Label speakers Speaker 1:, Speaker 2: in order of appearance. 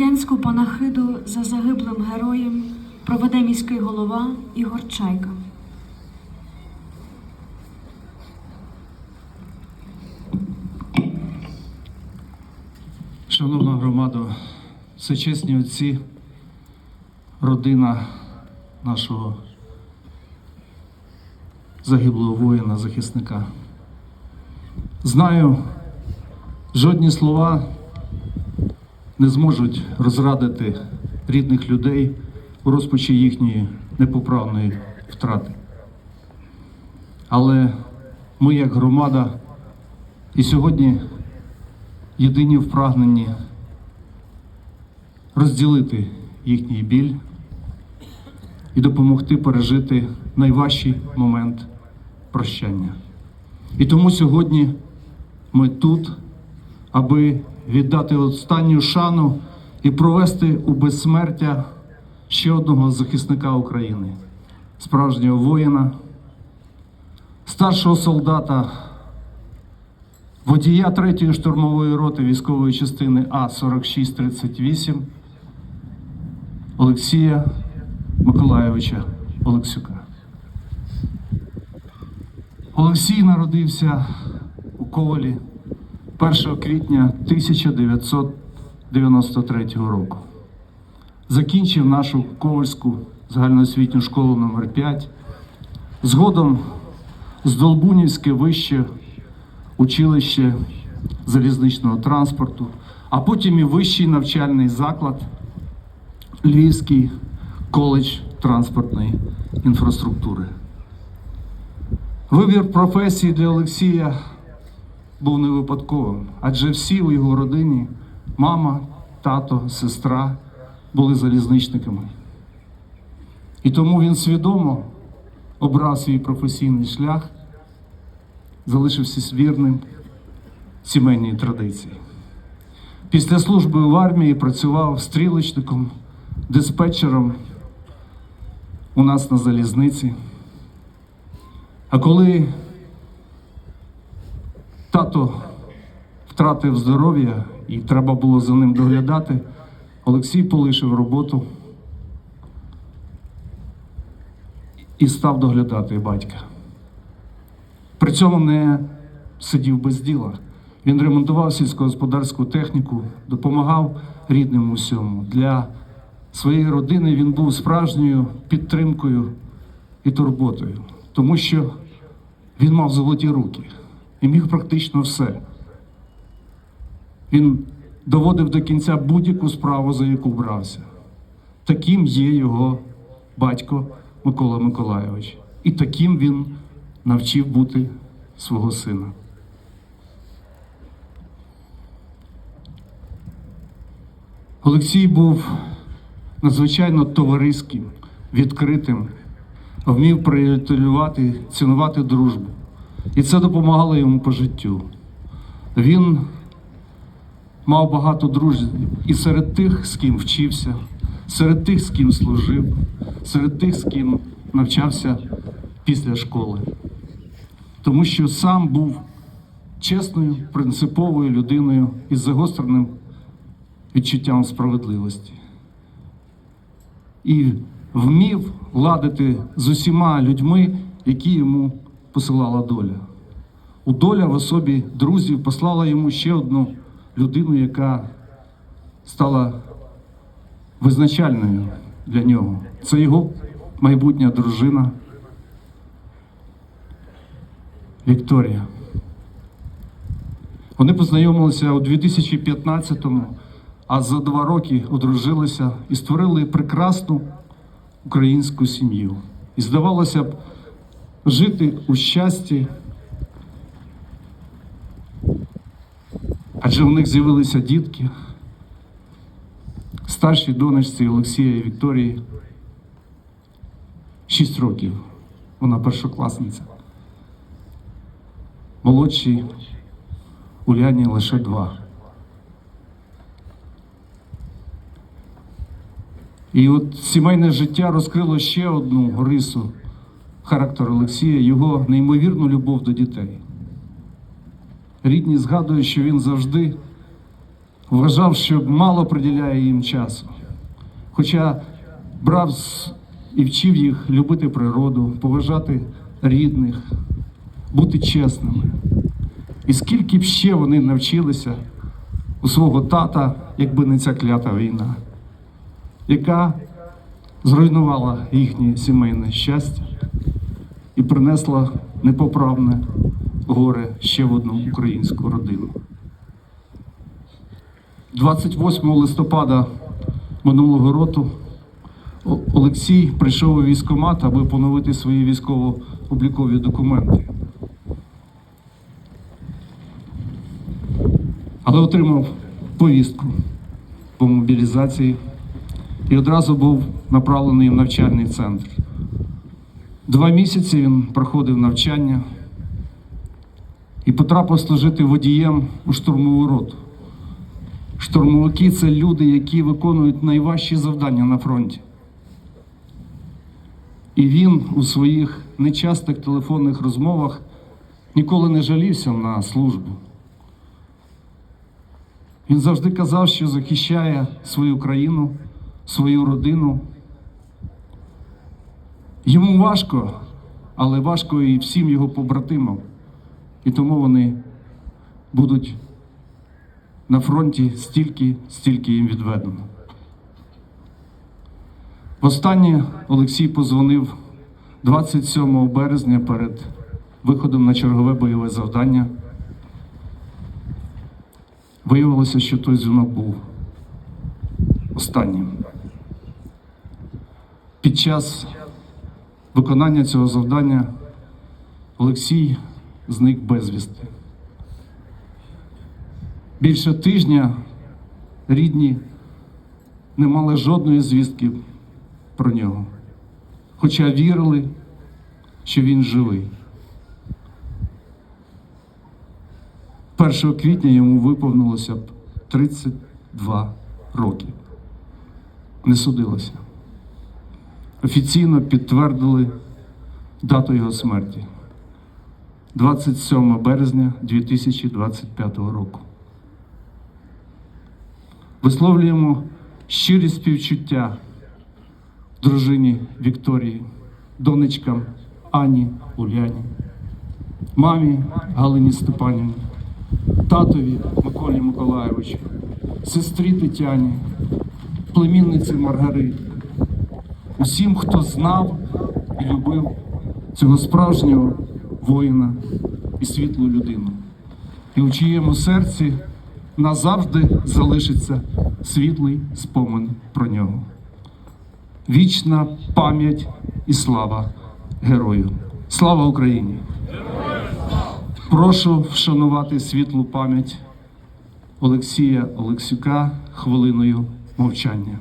Speaker 1: громадянську панахиду за загиблим героєм проведе міський голова Ігор Чайка.
Speaker 2: Шановна громада, всечесні отці, родина нашого загиблого воїна, захисника. Знаю, жодні слова не зможуть розрадити рідних людей у розпачі їхньої непоправної втрати. Але ми, як громада, і сьогодні єдині в прагненні розділити їхній біль і допомогти пережити найважчий момент прощання. І тому сьогодні ми тут, аби віддати останню шану і провести у безсмертя ще одного захисника України, справжнього воїна, старшого солдата водія 3-ї штурмової роти військової частини А-4638 Олексія Миколайовича Олексюка. Олексій народився у Ковалі 1 квітня 1993 року. Закінчив нашу Ковальську загальноосвітню школу номер 5 Згодом з Долбунівське вище училище залізничного транспорту, а потім і вищий навчальний заклад Львівський коледж транспортної інфраструктури. Вибір професії для Олексія був не випадковим, адже всі у його родині мама, тато, сестра були залізничниками. І тому він свідомо обрав свій професійний шлях залишився вірним сімейній традиції. Після служби в армії працював стрілочником, диспетчером у нас на залізниці. А коли тато втратив здоров'я і треба було за ним доглядати, Олексій полишив роботу і став доглядати батька. При цьому не сидів без діла. Він ремонтував сільськогосподарську техніку, допомагав рідним у всьому. Для своєї родини він був справжньою підтримкою і турботою, тому що він мав золоті руки і міг практично все. Він доводив до кінця будь-яку справу, за яку брався. Таким є його батько Микола Миколайович. І таким він навчив бути свого сина. Олексій був надзвичайно товариським, відкритим, вмів приятелювати, цінувати дружбу. І це допомагало йому по життю. Він мав багато друзів і серед тих, з ким вчився, серед тих, з ким служив, серед тих, з ким навчався після школи. Тому що сам був чесною, принциповою людиною із загостреним відчуттям справедливості. І вмів ладити з усіма людьми, які йому посилала доля. У доля в особі друзів послала йому ще одну людину, яка стала визначальною для нього. Це його майбутня дружина Вікторія. Вони познайомилися у 2015-му, а за два роки одружилися і створили прекрасну українську сім'ю. І здавалося б, жити у щасті. Адже у них з'явилися дітки, старшій донечці Олексія і Вікторії. Шість років. Вона першокласниця. Молодшій Уляні лише два. І от сімейне життя розкрило ще одну рису характеру Олексія, його неймовірну любов до дітей. Рідні згадують, що він завжди вважав, що мало приділяє їм часу. Хоча брав і вчив їх любити природу, поважати рідних, бути чесними. І скільки б ще вони навчилися у свого тата, якби не ця клята війна, яка зруйнувала їхнє сімейне щастя і принесла непоправне горе ще в одну українську родину. 28 листопада минулого року Олексій прийшов у військкомат, аби поновити свої військово-облікові документи. Але отримав повістку по мобілізації і одразу був направлений в навчальний центр. Два місяці він проходив навчання і потрапив служити водієм у штурмову роту. Штурмовики це люди, які виконують найважчі завдання на фронті. І він у своїх нечастих телефонних розмовах ніколи не жалівся на службу. Він завжди казав, що захищає свою країну, свою родину. Йому важко, але важко і всім його побратимам. І тому вони будуть на фронті стільки, стільки їм відведено. Востаннє Олексій позвонив 27 березня перед виходом на чергове бойове завдання. Виявилося, що той дзвінок був останнім. Під час виконання цього завдання Олексій зник безвісти. Більше тижня рідні не мали жодної звістки про нього, хоча вірили, що він живий. 1 квітня йому виповнилося б 32 роки. Не судилося. Офіційно підтвердили дату його смерті 27 березня 2025 року. Висловлюємо щирі співчуття дружині Вікторії, донечкам Ані Уляні, мамі Галині Степанівні, татові Миколі Миколайовичу, сестрі Тетяні, племінниці Маргариті, усім, хто знав і любив цього справжнього воїна і світлу людину, і у чиєму серці назавжди залишиться світлий спомин про нього. Вічна пам'ять і слава герою. Слава Україні! Прошу вшанувати світлу пам'ять Олексія Олексюка хвилиною мовчання.